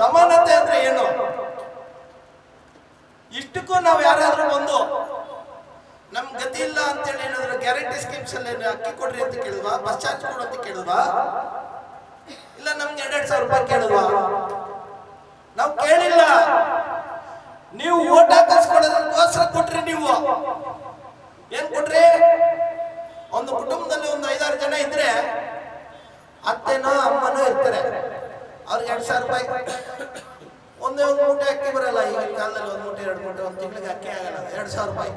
ಸಮಾನತೆ ಅಂದ್ರೆ ಏನು? ಇಷ್ಟಕ್ಕೂ ನಾವು ಯಾರಾದ್ರೂ ಬಂದು, ನಮ್ ಗತಿ ಇಲ್ಲ ಅಂತೇಳಿ ಏನಾದ್ರು ಗ್ಯಾರಂಟಿ ಸ್ಕೀಮ್ಸ್ ಅಲ್ಲಿ ಅಕ್ಕಿ ಕೊಡ್ರಿ ಅಂತ ಕೇಳುವ ಬಸ್ ಚಾರ್ಜ್ ಕೊಡು ಅಂತ ಕೇಳುವ ಇಲ್ಲ, ನಮ್ಗೆ ಎರಡೆರಡು ಸಾವಿರ ರೂಪಾಯಿ ಕೇಳುವ ನಾವು ಕೇಳಿಲ್ಲ. ನೀವು ಓಟ್ ಹಾಕಿಸ್ಕೊಡೋದಕ್ಕೋಸ್ಕರ ಕೊಟ್ರಿ ನೀವು. ಏನ್ ಕೊಟ್ರಿ? ಒಂದು ಕುಟುಂಬದಲ್ಲಿ ಒಂದು ಐದಾರು ಜನ ಇದ್ರೆ, ಅತ್ತೆನೋ ಅಮ್ಮನೋ ಇರ್ತಾರೆ. ಅವ್ರಿಗೆ ಎರಡ್ ಸಾವಿರ ರೂಪಾಯಿ. ಒಂದೇ ಒಂದು ಮೂಟೆ ಅಕ್ಕಿ ಬರಲ್ಲ ಈಗಿನ ಕಾಲದಲ್ಲಿ ಒಂದು ಮೂಟೆ, ಎರಡು ಮೂಟೆ, ಒಂದು ತಿಂಗಳಿಗೆ ಅಕ್ಕಿ ಆಗಲ್ಲ, ಎರಡ್ ಸಾವಿರ ರೂಪಾಯಿ.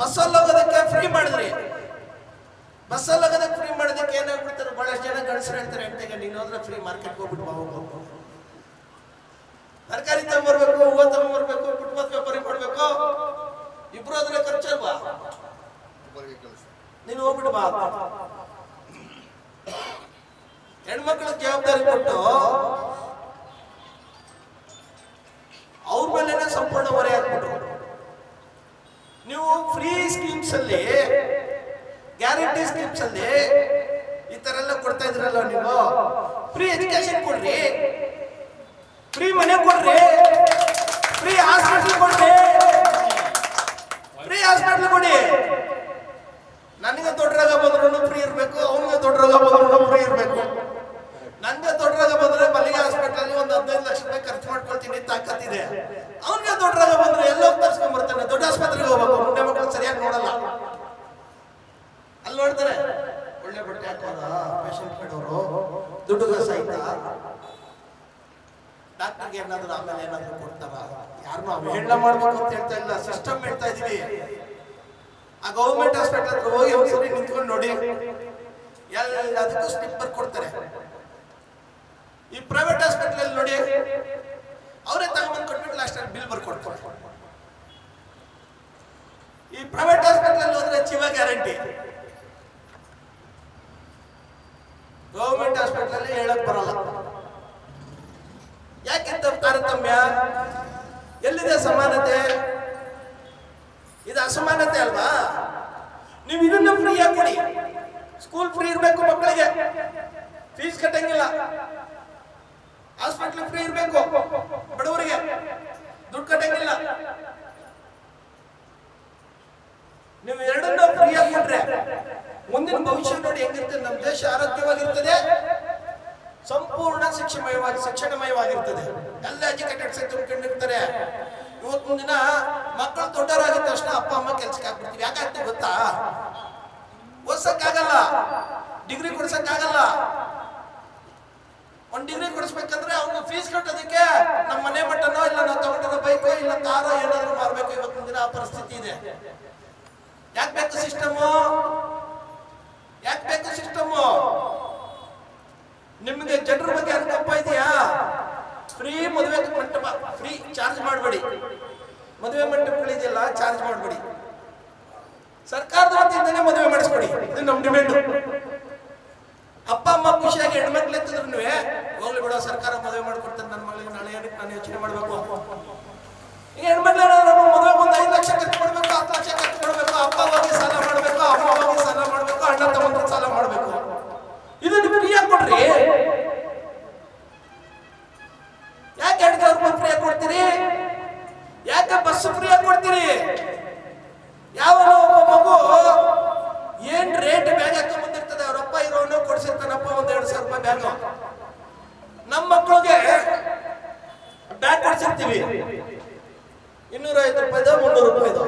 ಬಸ್ಸಲ್ಲಿ ಹೋಗೋದಕ್ಕೆ ಫ್ರೀ ಮಾಡಿದ್ರಿ. ಬಸ್ಸಲ್ಲಿ ಹೋಗೋದಕ್ಕೆ ಫ್ರೀ ಮಾಡೋದಕ್ಕೆ ಏನಾಗ್ಬಿಡ್ತಾರೆ ಬಹಳಷ್ಟು ಜನ ಗಂಡಸರು ಹೇಳ್ತಾರೆ ಅಂತ ನೀನು ಹೋದ್ರೆ ಫ್ರೀ ಮಾರ್ಕೆಟ್ಗೆ ಹೋಗ್ಬಿಟ್ಟು ಬಾ, ಹೋಗು. ತರಕಾರಿ ತಗೊಂಬರ್ಬೇಕು, ಹೂವು ತಗೊಂಬರ್ಬೇಕು, ಕುಟುಂಬದ ವ್ಯಾಪಾರಿ ಮಾಡ್ಬೇಕು. ಇಬ್ರು ಅದ್ರ ಖರ್ಚಲ್ವಾ ನೀನು ಹೋಗ್ಬಿಟ್ಟು ಬಾ. ಹೆಣ್ಮಕ್ಳ ಜವಾಬ್ದಾರಿ ಕೊಟ್ಟು ಅವ್ರ ಮೇಲೆ ಸಂಪೂರ್ಣ ಹೊರೆ ಹಾಕ್ಬಿಟ್ರು. ನೀವು ಫ್ರೀ ಸ್ಕೀಮ್ಸ್ ಅಲ್ಲಿ, ಗ್ಯಾರಂಟಿ ಸ್ಕೀಮ್ಸ್ ಅಲ್ಲಿ ಈ ತರ ಎಲ್ಲ ಕೊಡ್ತಾ ಇದ್ರಲ್ಲ ನೀವು? ಫ್ರೀ ಎಜುಕೇಶನ್ ಕೊಡ್ರಿ. ಫ್ರೀ ಮನೆ ಕೊಡ್ರಿ. ಫ್ರೀ ಹಾಸ್ಪಿಟಲ್ ಕೊಡ್ರಿ. ಫ್ರೀ ಹಾಸ್ಪಿಟಲ್ ಕೊಡಿ. ನನಗೆ ದೊಡ್ಡ ರೋಗ ಬಂದ್ರು ಫ್ರೀ ಇರಬೇಕು ಅವನಿಗೆ ದೊಡ್ಡ ರೋಗ ಬಂದ್ರು ಫ್ರೀ ಇರಬೇಕು ನನಗೆ ದೊಡ್ಡ ರೋಗ ಬಂದ್ರೆ ಮಲ್ಲಿಗೆ ಹಾಸ್ಪಿಟಲ್ ಒಂದು ಹದಿನೈದು ಲಕ್ಷ ರೂಪಾಯಿ ಖರ್ಚು ಮಾಡ್ಕೊಳ್ತೀನಿ ತಾಕತ್ತಿದೆ ಅವನಿಗೆ ದೊಡ್ಡ ರೋಗ ಬಂದ್ರೆ ಎಲ್ಲೋ ತರ್ಸ್ಕೊಂಡ್ ಬರ್ತಾನೆ ದೊಡ್ಡ ಆಸ್ಪತ್ರೆಗೆ ಹೋಗ್ಬೇಕು ಮುಂದೆ ಮಕ್ಕಳು ಸರಿಯಾಗಿ ನೋಡಲ್ಲ ಅಲ್ಲಿ ನೋಡ್ತಾರೆ ಒಳ್ಳೆ ಬಟ್ಟೆ ಹಾಕೋರ ಪೇಷಂಟ್ ಕಡೆಯವರು ದುಡ್ಡು ಸಹಿತ ಡಾಕ್ಟರ್ಗೆ ಏನಾದ್ರು ಆಮೇಲೆ ಏನಾದ್ರು ಕೊಡ್ತಾರ? ಯಾರನ್ನೂ ಅವಹೇಳನ ಮಾಡ್ಬೇಕು ಅಂತ ಹೇಳ್ತಾ ಇಲ್ಲ ಸಿಸ್ಟಮ್ ಹೇಳ್ತಾ ಇದೀವಿ. ಆ ಗೌರ್ಮೆಂಟ್ ಹಾಸ್ಪಿಟಲ್ ಹತ್ರ ಹೋಗಿ ಒಂದ್ಸರಿ ನಿಂತ್ಕೊಂಡು ನೋಡಿ. ಎಲ್ಲದಕ್ಕೂ ಸ್ಲಿಪ್ಪರ್ ಕೊಡ್ತಾರೆ. ಈ ಪ್ರೈವೇಟ್ ಹಾಸ್ಪಿಟಲ್ ಅಲ್ಲಿ ನೋಡಿ ಅವರೇ ತಗೊಂಡ್ಬಂದು ಕೊಟ್ಬಿಟ್ಟು ಲಾಸ್ಟ್ ಬಿಲ್ ಬರ್ಕೊಡ್ತಾರೆ. ಈ ಪ್ರೈವೇಟ್ ಹಾಸ್ಪಿಟಲ್ ಅಲ್ಲಿ ಹೋದ್ರೆ ಜೀವ ಗ್ಯಾರಂಟಿ ಗೌರ್ಮೆಂಟ್ ಹೇಳಕ್ ಬರಲ್ಲ. ಯಾಕೆಂತ ತಾರತಮ್ಯ? ಎಲ್ಲಿದೆ ಸಮಾನತೆ ಇದು ಅಸಮಾನತೆ ಅಲ್ವಾ? ನೀವು ಇದನ್ನ ಫ್ರೀ ಆಗಿ ಕೊಡಿ. ಸ್ಕೂಲ್ ಫ್ರೀ ಇರಬೇಕು ಮಕ್ಕಳಿಗೆ. ಫೀಸ್ ಕಟ್ಟಂಗಿಲ್ಲ. ಹಾಸ್ಪಿಟ್ಲ್ ಫ್ರೀ ಇರಬೇಕು ಬಡವರಿಗೆ. ದುಡ್ಡು ಕಟ್ಟಂಗಿಲ್ಲ. ನೀವು ಎರಡನ್ನ ಫ್ರೀ ಆಗಿ ಕೊಟ್ರೆ ಮುಂದಿನ ಭವಿಷ್ಯ ನೋಡಿ ಹೆಂಗಿರ್ತದೆ ನಮ್ಮ ದೇಶ ಆರೋಗ್ಯವಾಗಿರ್ತದೆ. ಸಂಪೂರ್ಣ ಸಕ್ಷಣಮಯವಾಗಿರ್ತದೆ ಎಲ್ಲ ಎಜುಕೇಟೆಡ್ ತುಂಬಿಕೊಂಡಿರ್ತಾರೆ ಇವತ್ತಿನ ದಿನ ಮಕ್ಕಳು ದೊಡ್ಡವರಾಗಿದ ತಕ್ಷಣ ಅಪ್ಪ, ಅಮ್ಮ ಕೆಲ್ಸಕ್ಕೆ ಹಾಕ್ಬಿಡ್ತೀವಿ ಯಾಕಾಗ್ತಿ ಗೊತ್ತಾ? ಓದ್ಸಕ್ಕಾಗಲ್ಲ. ಡಿಗ್ರಿ ಕೊಡ್ಸಕ್ಕಾಗಲ್ಲ. ಒಂದು ಡಿಗ್ರಿ ಕೊಡಿಸ್ಬೇಕಂದ್ರೆ ಅವನು ಫೀಸ್ ಕಟ್ಟೋದಕ್ಕೆ ನಮ್ಮ ಮನೆ ಮಟ್ಟನೋ ಇಲ್ಲ ನಾವು ತಗೊಂಡಿರೋ ಬೈಕೋ ಇಲ್ಲ ಕಾರೋ ಏನಾದ್ರು ಮಾರಬೇಕು. ಇವತ್ತಿನ ದಿನ ಆ ಪರಿಸ್ಥಿತಿ ಇದೆ. ಯಾಕೆ ಬೇಕು ಸಿಸ್ಟಮು ಯಾಕೆ ಬೇಕು ಸಿಸ್ಟಮು ನಿಮಗೆ ಜನರ ಬಗ್ಗೆ ಅನುಕಂಪ ಇದೆಯಾ ಫ್ರೀ ಮದುವೆ ಮಂಟಪ ಫ್ರೀ ಚಾರ್ಜ್ ಮಾಡಬೇಡಿ. ಮದುವೆ ಮಂಟಪಗಳಿದೆಯಲ್ಲ ಚಾರ್ಜ್ ಮಾಡಬೇಡಿ. ಸರ್ಕಾರದ ವತಿಯಿಂದನೇ ಮದುವೆ ಮಾಡಿಸ್ಕೊಡಿ ಇದು ನಮ್ಮ ಡಿಮ್ಯಾಂಡ್ ಅಪ್ಪ, ಅಮ್ಮ ಖುಷಿಯಾಗಿ ಹೆಣ್ಮಕ್ಳು ಎತ್ತಿದ್ರು ಹೋಗ್ಲಿ ಬಿಡೋ, ಸರ್ಕಾರ ಮದುವೆ ಮಾಡ್ಕೊಡ್ತಾರೆ ನನ್ನ ಮಗಳಿಗೆ, ನಾಳೆ ನಾನು ಯೋಚನೆ ಮಾಡಬೇಕು? ಯಾವ ಒಬ್ಬ ಮಗು ಏನ್ ರೇಟ್ ಬ್ಯಾಗ್ ಹಾಕೊಂಡ್ ಬಂದಿರ್ತದೆ ಅವರಪ್ಪ ಇರೋನು ಕೊಡ್ಸಿರ್ತಾನಪ್ಪ ಒಂದ್ ಎರಡು ಸಾವಿರ ರೂಪಾಯಿ ಬ್ಯಾಗ್. ನಮ್ಮ ಮಕ್ಕಳಿಗೆ ಬ್ಯಾಗ್ ಕೊಡ್ಸಿರ್ತೀವಿ. ಇನ್ನೂರ ಐದು ರೂಪಾಯಿದ, ಮುನ್ನೂರು ರೂಪಾಯಿದು.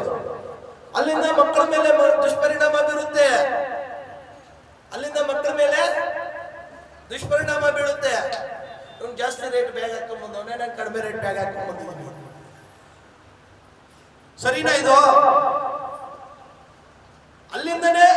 ಅಲ್ಲಿಂದ ಮಕ್ಕಳ ಮೇಲೆ ದುಷ್ಪರಿಣಾಮ ಬೀರುತ್ತೆ ಅಲ್ಲಿಂದ ಮಕ್ಕಳ ಮೇಲೆ ದುಷ್ಪರಿಣಾಮ ಬೀಳುತ್ತೆ. ಇವ್ನು ಜಾಸ್ತಿ ರೇಟ್ ಬ್ಯಾಗ್ ಹಾಕೊಂಡ್ ಬಂದವನೇ ಕಡಿಮೆ ರೇಟ್ ಬ್ಯಾಗ್ ಹಾಕೊಂಡ್ ಬಂದಿದ್ದೀನಿ. ಸರಿನಾ ಇದು? നിന്ദനെ